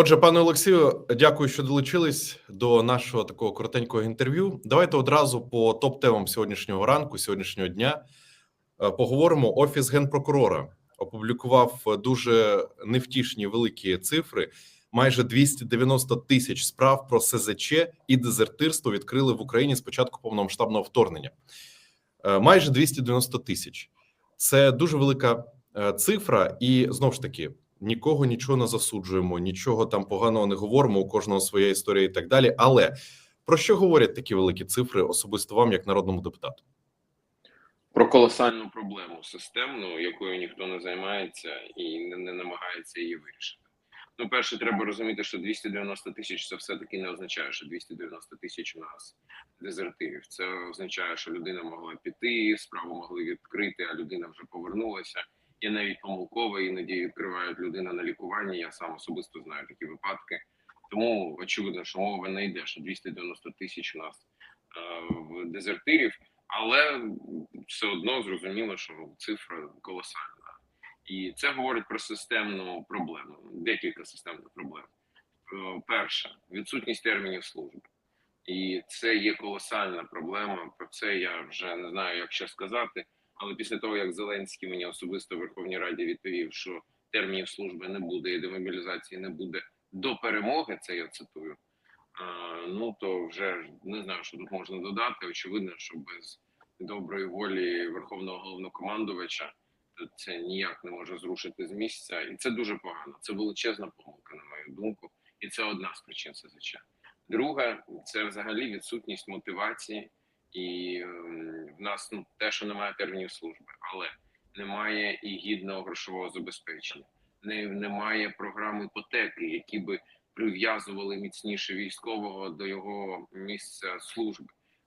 Отже, пане Олексію, дякую, що долучились до нашого такого коротенького інтерв'ю. Давайте одразу по топ-темам сьогоднішнього ранку, сьогоднішнього дня е, поговоримо. Офіс генпрокурора опублікував дуже невтішні великі цифри. Майже 290 тисяч справ про СЗЧ і дезертирство відкрили в Україні з початку повномасштабного вторгнення. Е, Майже 290 тисяч. Це дуже велика е, цифра, і знову ж таки нікого нічого не засуджуємо, нічого там поганого не говоримо. У кожного своя історія і так далі. Але про що говорять такі великі цифри особисто вам, як народному депутату? Про колосальну проблему системну, якою ніхто не займається і не, не намагається її вирішити. Ну, перше, треба розуміти, що 290 тисяч це все-таки не означає, що 290 тисяч у нас дезертирів. Це означає, що людина могла піти, справу могли відкрити, а людина вже повернулася. Є навіть іноді відкривають людина на лікуванні. Я сам особисто знаю такі випадки. Тому очевидно, що мова не йде, що 290 тисяч у нас е, в дезертирів, але все одно зрозуміло, що цифра колосальна. І це говорить про системну проблему. Декілька системних проблем. Е, Перша відсутність термінів служби. І це є колосальна проблема. Про це я вже не знаю, як ще сказати. Але після того, як Зеленський мені особисто в Верховній Раді відповів, що термінів служби не буде і демобілізації не буде до перемоги, це я цитую. Ну то вже не знаю, що тут можна додати. Очевидно, що без доброї волі верховного головнокомандувача це ніяк не може зрушити з місця, і це дуже погано. Це величезна помилка, на мою думку, і це одна з причин СЗЧ. Друге, це взагалі відсутність мотивації, і ем, в нас ну те, що немає термінів служби, але немає і гідного грошового забезпечення, не, немає програм іпотеки, які би прив'язували міцніше військового до його місця служби.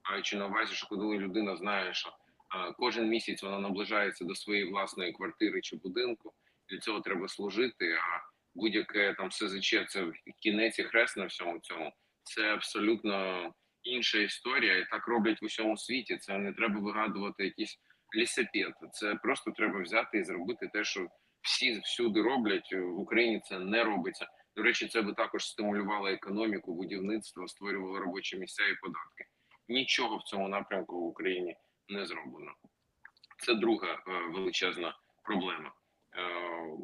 Маючи на увазі, що коли людина знає, що а, кожен місяць вона наближається до своєї власної квартири чи будинку, для цього треба служити. А будь-яке там СЗЧ це кінець і хрест на всьому цьому. Це абсолютно інша історія, і так роблять в усьому світі. Це не треба вигадувати якісь лісапети. Це просто треба взяти і зробити те, що всі всюди роблять. В Україні це не робиться. До речі, це би також стимулювало економіку, будівництво, створювало робочі місця і податки. Нічого в цьому напрямку в Україні не зроблено. Це друга е, величезна проблема. Е,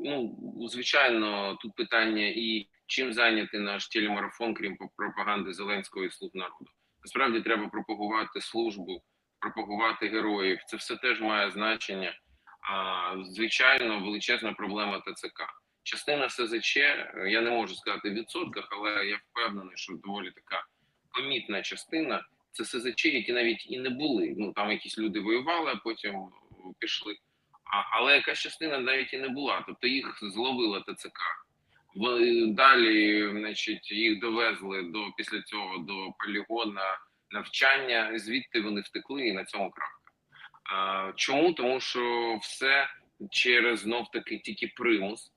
ну, звичайно, тут питання і чим зайняти наш телемарафон, крім пропаганди Зеленського і слуг народу. Насправді треба пропагувати службу, пропагувати героїв. Це все теж має значення. А звичайно, величезна проблема ТЦК. Частина СЗЧ, е, я не можу сказати в відсотках, але я впевнений, що доволі така помітна частина це СЗЧ, які навіть і не були. Ну там якісь люди воювали, а потім е, пішли. А, але якась частина навіть і не була. Тобто їх зловила ТЦК. В- Далі, значить, їх довезли до після цього до полігона навчання. Звідти вони втекли, і на цьому крапка. Чому? Тому що все через знов таки тільки примус.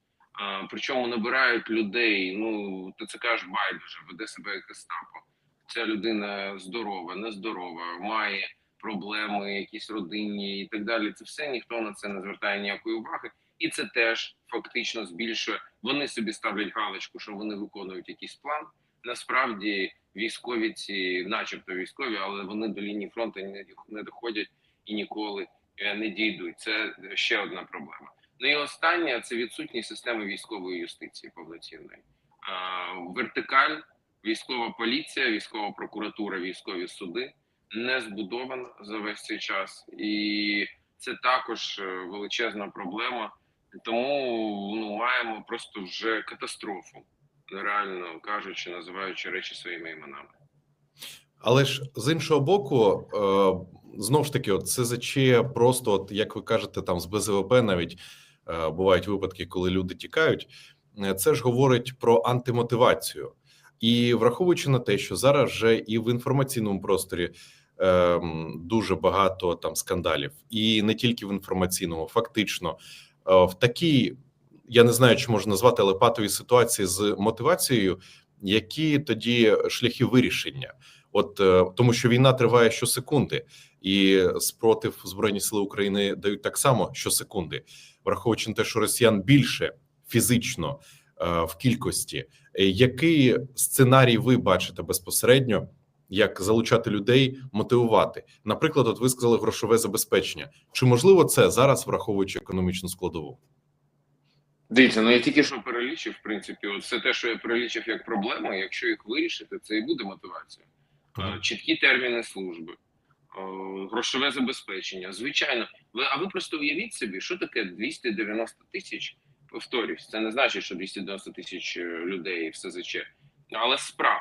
Причому набирають людей. Ну ТЦК ж байдуже, веде себе як Гестапо. Ця людина здорова, нездорова, має проблеми, якісь родинні і так далі. Це все ніхто на це не звертає ніякої уваги, і це теж фактично збільшує. Вони собі ставлять галочку, що вони виконують якийсь план. Насправді військові ці, начебто військові, але вони до лінії фронту не, доходять і ніколи е, не дійдуть. Це ще одна проблема. Ну і останнє це відсутність системи військової юстиції повноцінної. Вертикаль, військова поліція, військова прокуратура, військові суди не збудована за весь цей час, і це також е, величезна проблема. Тому ну маємо просто вже катастрофу, реально кажучи, називаючи речі своїми іменами. Але ж з іншого боку, е, знову ж таки, от СЗЧ просто, от як ви кажете, там з БЗВП навіть е, бувають випадки, коли люди тікають. Е, Це ж говорить про антимотивацію, і враховуючи на те, що зараз вже і в інформаційному просторі дуже багато там скандалів, і не тільки в інформаційному, фактично в такій, я не знаю, чи можна назвати, але патовій ситуації з мотивацією, які тоді шляхи вирішення. От е, тому, що війна триває щосекунди, і спротив збройні сили України дають так само щосекунди, враховуючи те, що росіян більше фізично е, в кількості. Е, Який сценарій ви бачите безпосередньо, як залучати людей, мотивувати? Наприклад, от ви сказали грошове забезпечення. Чи можливо це зараз, враховуючи економічну складову? Дивіться, ну я тільки що перелічив, в принципі, от все те, що я перелічив як проблему, якщо їх вирішити, це і буде мотивація. Е, Чіткі терміни служби, е, грошове забезпечення. Звичайно, ви а ви просто уявіть собі, що таке 290 тисяч. Повторюсь, це не значить, що 290 тисяч е, людей в СЗЧ, але справ.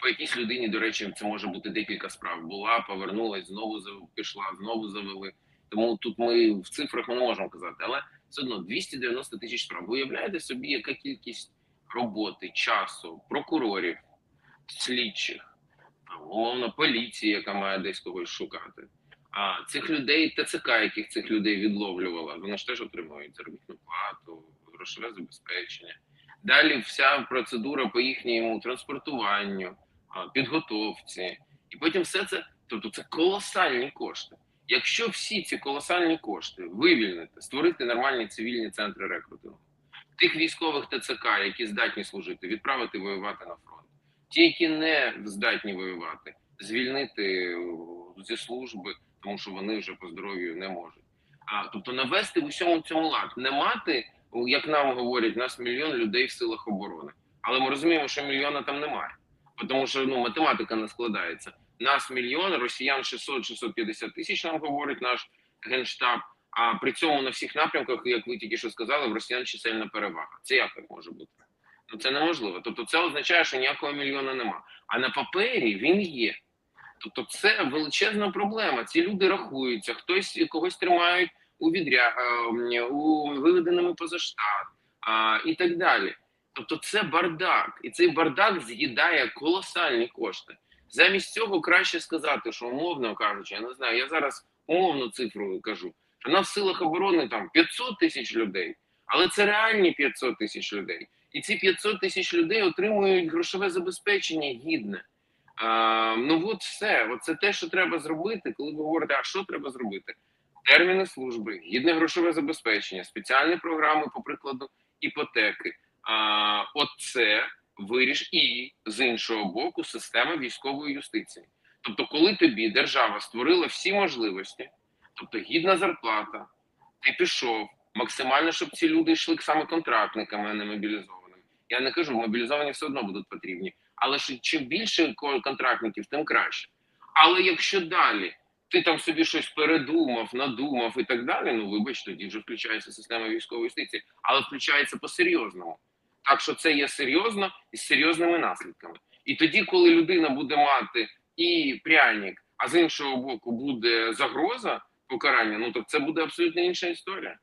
По якійсь людині, до речі, це може бути декілька справ. Була, повернулась, знову пішла, знову завели. Тому тут ми в цифрах не можемо казати, але все одно 290 тисяч справ. Ви уявляєте собі, яка кількість роботи, часу, прокурорів, слідчих, умовно, поліції, яка має десь когось шукати. А цих людей, ТЦК, яких цих людей відловлювала, вони ж теж отримують заробітну плату, грошове забезпечення. Далі вся процедура по їхньому транспортуванню, підготовці, і потім все це, тобто це колосальні кошти. Якщо всі ці колосальні кошти вивільнити, створити нормальні цивільні центри рекрутингу, тих військових ТЦК, які здатні служити, відправити воювати на фронт, ті, які не здатні воювати, звільнити зі служби, тому що вони вже по здоров'ю не можуть. А тобто навести в усьому цьому лад, не мати, як нам говорять, нас мільйон людей в силах оборони, але ми розуміємо, що мільйона там немає, тому що ну математика не складається нас мільйон, росіян 600-650 тисяч, нам говорить наш генштаб. А при цьому на всіх напрямках, як ви тільки що сказали, в росіян чисельна перевага. Це як так може бути? Ну це неможливо. Тобто, це означає, що ніякого мільйона нема. А на папері він є. Тобто, це величезна проблема. Ці люди рахуються, хтось когось тримають у відря е, у виведеними поза штат а, і так далі. Тобто, це бардак, і цей бардак з'їдає колосальні кошти. Замість цього краще сказати, що умовно кажучи, я не знаю, я зараз умовну цифру кажу, що на в силах оборони там 500 тисяч людей, але це реальні 500 тисяч людей. І ці 500 тисяч людей отримують грошове забезпечення гідне. А, ну от все, це те, що треба зробити, коли ви говорите, а що треба зробити? Терміни служби, гідне грошове забезпечення, спеціальні програми, по прикладу, іпотеки. А, от це виріш і з іншого боку система військової юстиції. Тобто, коли тобі держава створила всі можливості, тобто гідна зарплата, ти пішов максимально, щоб ці люди йшли саме контрактниками, а не мобілізованими. Я не кажу, мобілізовані все одно будуть потрібні, але ж чим більше контрактників, тим краще. Але якщо далі ти там собі щось передумав, надумав і так далі, ну вибач, тоді вже включається система військової юстиції, але включається по-серйозному. Так що це є серйозно і з серйозними наслідками. І тоді, коли людина буде мати і пряник, а з іншого боку буде загроза покарання, ну то це буде абсолютно інша історія.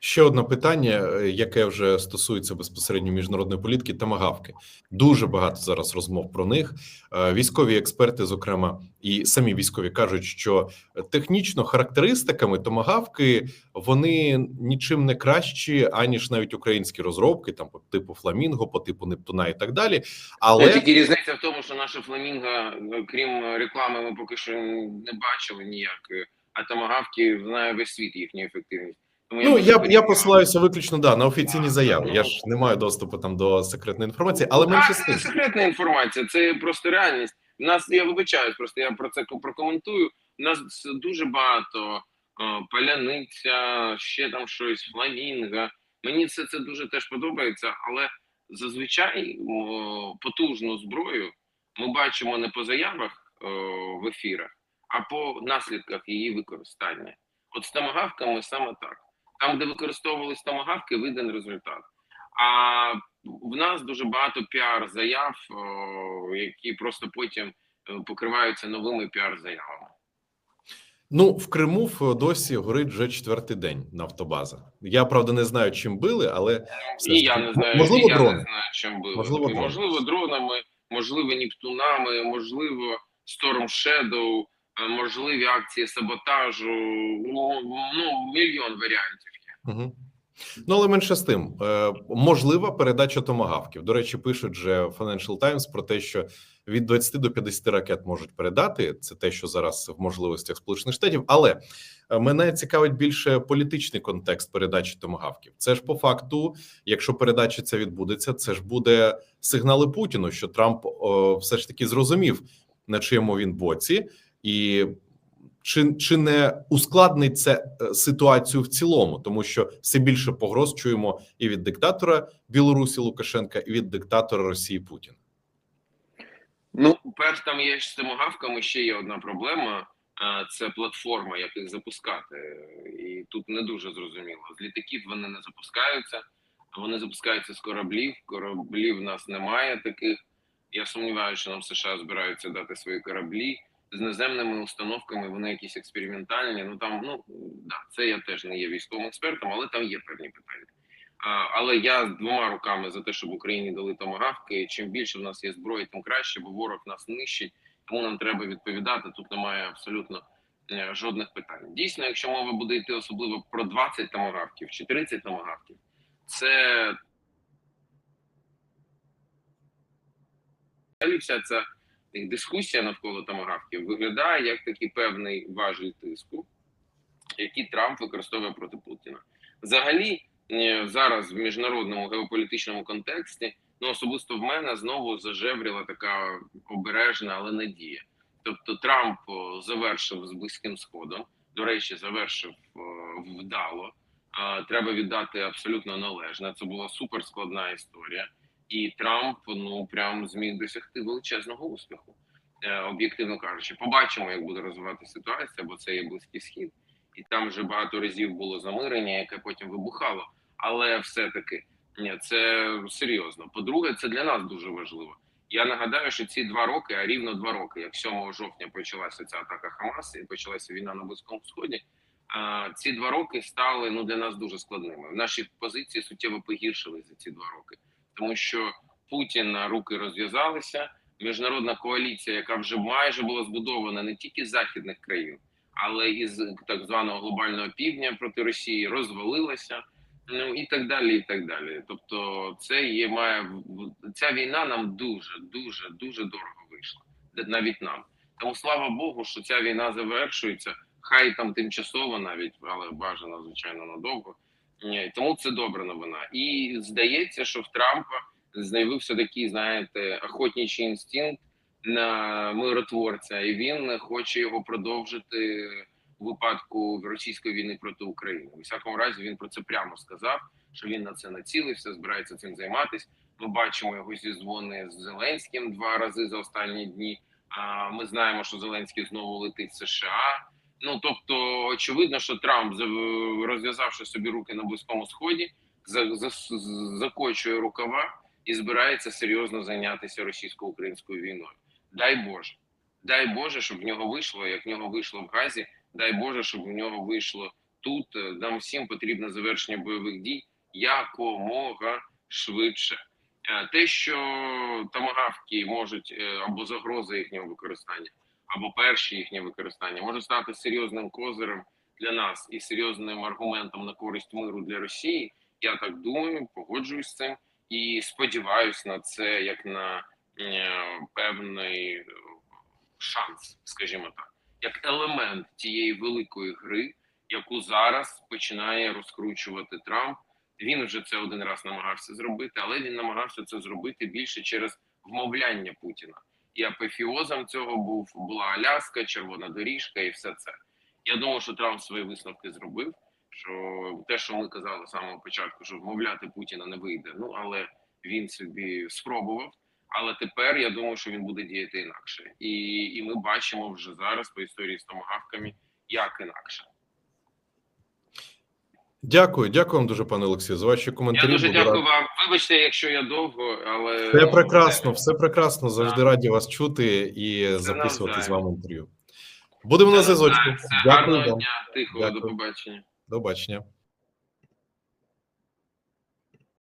Ще одне питання, е, яке вже стосується безпосередньо міжнародної політики, тамагавки. Дуже багато зараз розмов про них. Е, Військові експерти, зокрема, і самі військові кажуть, що технічно характеристиками томагавки вони нічим не кращі, аніж навіть українські розробки, там по типу Фламінго, по типу Нептуна і так далі. Але тільки різниця в тому, що наша фламінго, е, крім реклами, ми поки що не бачили ніякої, а томагавки знає весь світ їхню ефективність. Тому ну я я посилаюся виключно да на офіційні заяви. Я ж не маю доступу там до секретної інформації, але менше це не секретна інформація, це просто реальність. У нас я вибачаюсь, просто я про це прокоментую. У нас дуже багато е, паляниця, ще там щось, фламінга. Мені це, це дуже теж подобається, але зазвичай о, потужну зброю ми бачимо не по заявах о, в ефірах, а по наслідках її використання. От з томагавками саме так. Там, де використовувались томагавки, виден результат. А в нас дуже багато піар-заяв, які просто потім е, покриваються новими піар-заявами. Ну, в Криму досі горить вже четвертий день нафтобаза. Я правда не знаю, чим били, але все І я не знаю, можливо, і я дрони. не знаю, чим було. Можливо, можливо, дронами, можливо, Нептунами, можливо, Storm Shadow, можливі акції саботажу. Ну, ну мільйон варіантів. Угу. Ну, але менше з тим, е, можлива передача томагавків. До речі, пишуть вже Financial Times про те, що від 20 до 50 ракет можуть передати. Це те, що зараз в можливостях Сполучених Штатів. Але е, мене цікавить більше політичний контекст передачі томагавків. Це ж по факту, якщо передача ця відбудеться, це ж буде сигнали Путіну, що Трамп о, все ж таки зрозумів, на чиєму він боці, і чи, чи не ускладнить це е, ситуацію в цілому, тому що все більше погроз чуємо і від диктатора Білорусі Лукашенка, і від диктатора Росії Путіна. Ну, перш там є з томогавками ще є одна проблема. Це платформа, як їх запускати, і тут не дуже зрозуміло. З літаків вони не запускаються, вони запускаються з кораблів. Кораблів в нас немає таких. Я сумніваюся, що нам США збираються дати свої кораблі з наземними установками. Вони якісь експериментальні. Ну там, ну да, це я теж не є військовим експертом, але там є певні питання. А, але я з двома руками за те, щоб Україні дали томагавки. Чим більше в нас є зброї, тим краще, бо ворог нас нищить. Тому нам треба відповідати. Тут немає абсолютно е, жодних питань. Дійсно, якщо мова буде йти особливо про 20 томагавків чи 30 томагавків, це вся ця дискусія навколо томагавків виглядає як такий певний важіль тиску, який Трамп використовує проти Путіна. Взагалі, е, зараз в міжнародному геополітичному контексті, ну особисто в мене знову зажевріла така обережна, але надія. Тобто Трамп завершив з близьким сходом. До речі, завершив вдало. Треба віддати абсолютно належне. Це була суперскладна історія, і Трамп ну прям зміг досягти величезного успіху. Е, Об'єктивно кажучи, побачимо, як буде розвиватися ситуація, бо це є близький схід, і там вже багато разів було замирення, яке потім вибухало. Але все-таки це серйозно. По-друге, це для нас дуже важливо. Я нагадаю, що ці два роки, а рівно два роки, як 7 жовтня почалася ця атака Хамас і почалася війна на Близькому Сході. а, Ці два роки стали ну для нас дуже складними. Наші позиції суттєво погіршили за ці два роки, тому що Путін руки розв'язалися. Міжнародна коаліція, яка вже майже була збудована не тільки з західних країн, але і з так званого глобального півдня проти Росії, розвалилася. Ну і так далі, і так далі. Тобто, це є має ця війна нам дуже, дуже, дуже дорого вийшла, навіть нам. Тому слава Богу, що ця війна завершується. Хай там тимчасово навіть, але бажано, звичайно, надовго. Тому це добра новина. І здається, що в Трампа з'явився такий, знаєте, охотничий інстинкт на миротворця, і він хоче його продовжити у випадку російської війни проти України. У всякому разі, він про це прямо сказав, що він на це націлився, збирається цим займатися. Ми бачимо його зізвони з Зеленським два рази за останні дні. А ми знаємо, що Зеленський знову летить в США. Ну тобто, очевидно, що Трамп, зав- розв'язавши собі руки на близькому сході, за, за, закочує рукава і збирається серйозно зайнятися російсько-українською війною. Дай Боже, дай Боже, щоб в нього вийшло, як в нього вийшло в Газі. Дай Боже, щоб в нього вийшло тут. Нам всім потрібно завершення бойових дій якомога швидше. Е, Те, що томагавки можуть е, або загроза їхнього використання, або перші їхнє використання може стати серйозним козирем для нас і серйозним аргументом на користь миру для Росії. Я так думаю, погоджуюсь з цим і сподіваюся на це як на е, певний е, шанс, скажімо так, як елемент тієї великої гри, яку зараз починає розкручувати Трамп. Він вже це один раз намагався зробити, але він намагався це зробити більше через вмовляння Путіна. І апофіозом цього був була Аляска, червона доріжка і все це. Я думаю, що Трамп свої висновки зробив. Що те, що ми казали з самого початку, що вмовляти Путіна не вийде. Ну але він собі спробував. Але тепер я думаю, що він буде діяти інакше, і, і ми бачимо вже зараз по історії з томагавками, як інакше. Дякую, дякую вам дуже, пане Олексію, за ваші коментарі. Я дуже дякую вам. Вибачте, якщо я довго, але Все прекрасно, все прекрасно. Завжди раді вас чути і записувати з вами інтерв'ю. Будемо на зв'язочку. Дякую Гарного вам. дня, тихого, до побачення. До бачення.